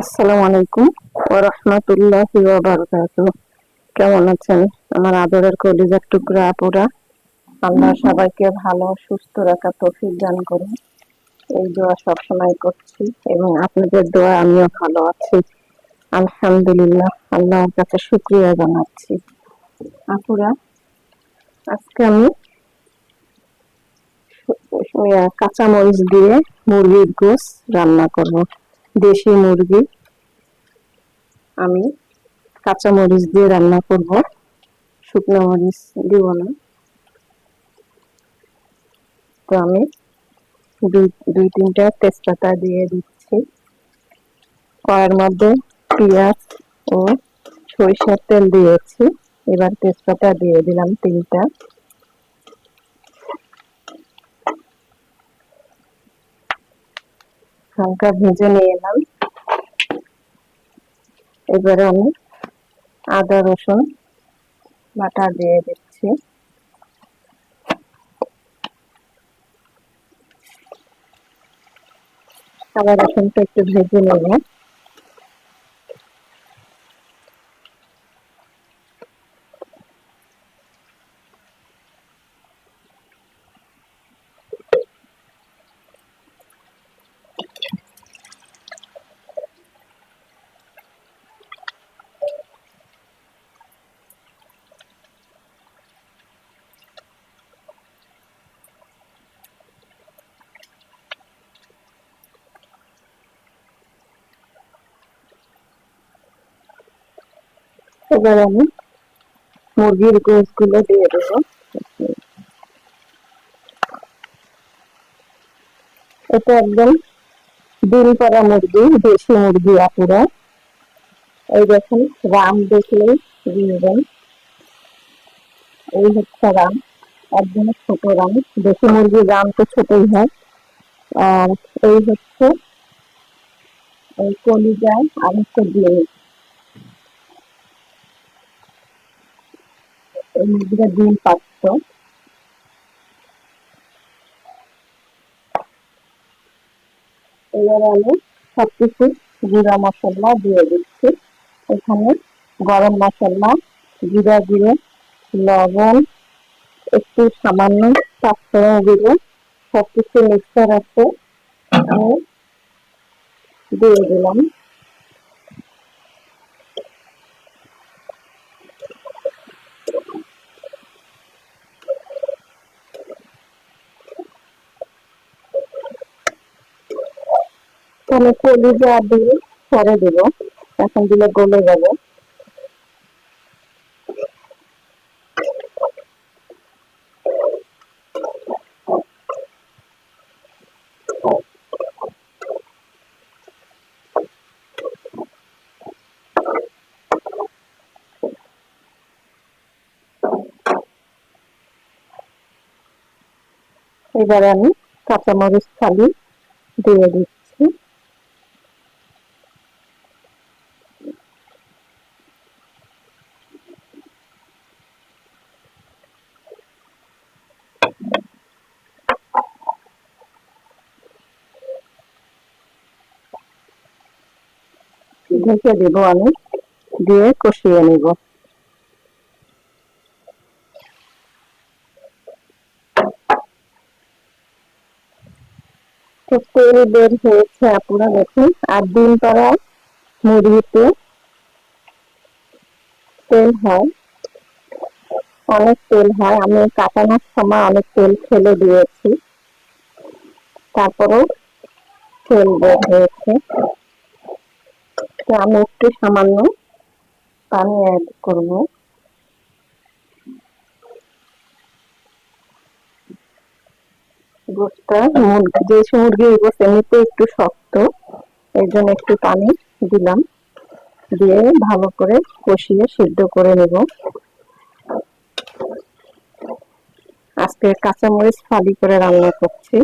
আসসালামু আলাইকুম ওয়া রাহমাতুল্লাহি ওয়া বারাকাতুহু। কেমন আছেন? আমার আদরের টুকরা আপুরা। আল্লাহ সবাইকে ভালো সুস্থ রাখা তৌফিক দান করুন। এই দোয়া সবসময় করছি এবং আপনাদের দোয়া আমিও ভালো আছি। আলহামদুলিল্লাহ, আল্লাহর কাছে শুক্রিয়া জানাচ্ছি। আপুরা, আজকে আমি কাঁচা মরিচ দিয়ে মুরগির গোস রান্না করব। দেশি মুরগি। আমি কাঁচা মরিচ দিয়ে রান্না করব। শুকনো মরিচ দিব না। তো আমি দুই দুই, তিনটা তেজপাতা দিয়ে দিচ্ছি। কড়ার মধ্যে পেঁয়াজ ও সরিষার তেল দিয়েছি। এবার তেজপাতা দিয়ে দিলাম তিনটা। হালকা ভেজে নিয়ে এলাম। এবারে আমি আদা, রসুন, বাটা দিয়ে দিচ্ছি। আদা, রসুনটা একটু ভেজে নেব এবার আমি মুরগির গোসগুলো দিয়ে দেবো। এটা একদম ডিম মুরগি, দেশি মুরগি আপুরা। এই দেখুন, রাম দিবেন এই হচ্ছে রাম, একদম ছোট রাম। দেশি মুরগির রাম তো ছোটই হয়। আর এই হচ্ছে কলিজা আর হচ্ছে এই মুরগিটা ডিম পাচ্ছ এবারে আমি সবকিছু জিরা মশলা দিয়ে দিচ্ছি এখানে গরম মশলা জিরা গুঁড়ো লবণ একটু সামান্য পাঁচফোড়ন গুঁড়ো সবকিছু মিক্সার আছে আমি দিয়ে দিলাম আমি কলিজা দিয়ে পরে দেবো। এখন দিলে গলে যাবে। এবারে আমি কাঁচামরিচ ফালি দিয়ে দিচ্ছি। ঢেকে দেবো আমি, দিয়ে কষিয়ে নিব। তেল বের হয়েছে আপনারা দেখুন, আর দিন পরা মুরগিতে তেল হয়, অনেক তেল হয়। আমি কাটানোর সময় অনেক তেল ফেলে দিয়েছি, তারপরেও তেল বের হয়েছে। তো আমি একটু সামান্য পানি অ্যাড করব। গোসটা যে মুরগির গোস এমনিতে একটু শক্ত, এর জন্য একটু পানি দিলাম। দিয়ে ভালো করে কষিয়ে সিদ্ধ করে নেব। আজকে কাঁচামরিচ ফালি করে রান্না করছি।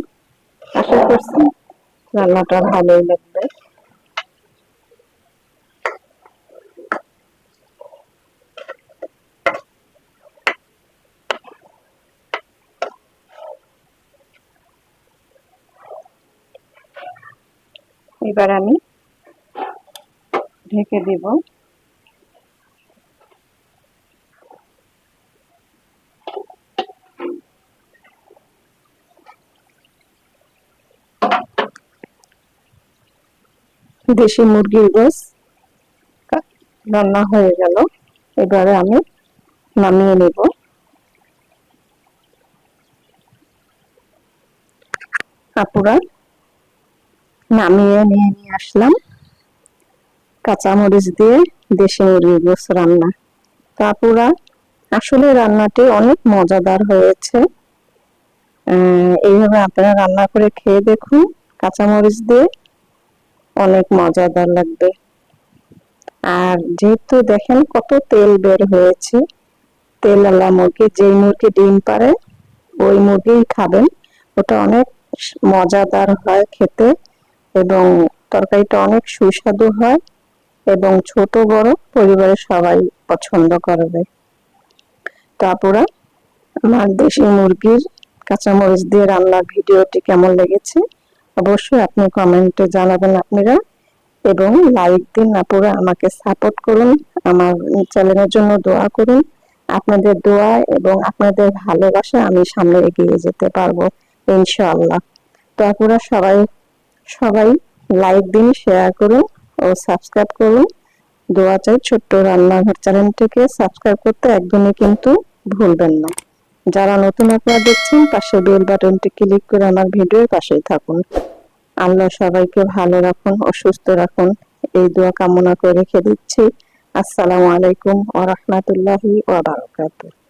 আশা করছি রান্নাটা ভালোই লাগবে। এবার আমি ঢেকে দিব। দেশি মুরগির গোস রান্না হয়ে গেল। এবারে আমি নামিয়ে নেব। আপুরা নামিয়ে নিয়ে নিয়ে আসলাম। কাঁচামরিচ দিয়ে দেশি মুরগির গোস রান্না। তা আপুরা, আসলে রান্নাটি অনেক মজাদার হয়েছে। এইভাবে আপনারা রান্না করে খেয়ে দেখুন। কাঁচামরিচ দিয়ে অনেক মজাদার লাগবে। আর যেহেতু দেখেন কত তেল বের হয়েছে, তেল আলা মুরগি, যেই মুরগি ডিম পারে, ওই মুরগি খাবেন। ওটা অনেক মজাদার হয় খেতে। এবং তরকারিটা অনেক সুস্বাদু হয় এবং ছোট বড় পরিবারের সবাই পছন্দ করবে তারপরে আমার দেশি মুরগির কাঁচামরিচ দিয়ে রান্নার ভিডিওটি কেমন লেগেছে? অবশ্যই আপনি কমেন্টে জানাবেন আপনারা এবং লাইক দিন আপুরা, আমাকে সাপোর্ট করুন, আমার চ্যানেলের জন্য দোয়া করুন। আপনাদের দোয়া এবং আপনাদের ভালোবাসা আমি সামনে এগিয়ে যেতে পারব, ইনশাআল্লাহ। তো আপুরা, সবাই সবাই লাইক দিন শেয়ার করুন ও সাবস্ক্রাইব করুন। দোয়া চাই ছোট্ট রান্নাঘর চ্যানেলটিকে সাবস্ক্রাইব করতে একদমই কিন্তু ভুলবেন না। যারা নতুন আপনারা দেখছেন, পাশে বেল বাটনটি ক্লিক করে আমার ভিডিওর পাশেই থাকুন। আল্লাহ সবাইকে ভালো রাখুন ও সুস্থ রাখুন। এই দোয়া কামনা করে রেখে দিচ্ছি। আসসালামু আলাইকুম ওয়া রাহমাতুল্লাহি ওয়া বারাকাতুহু।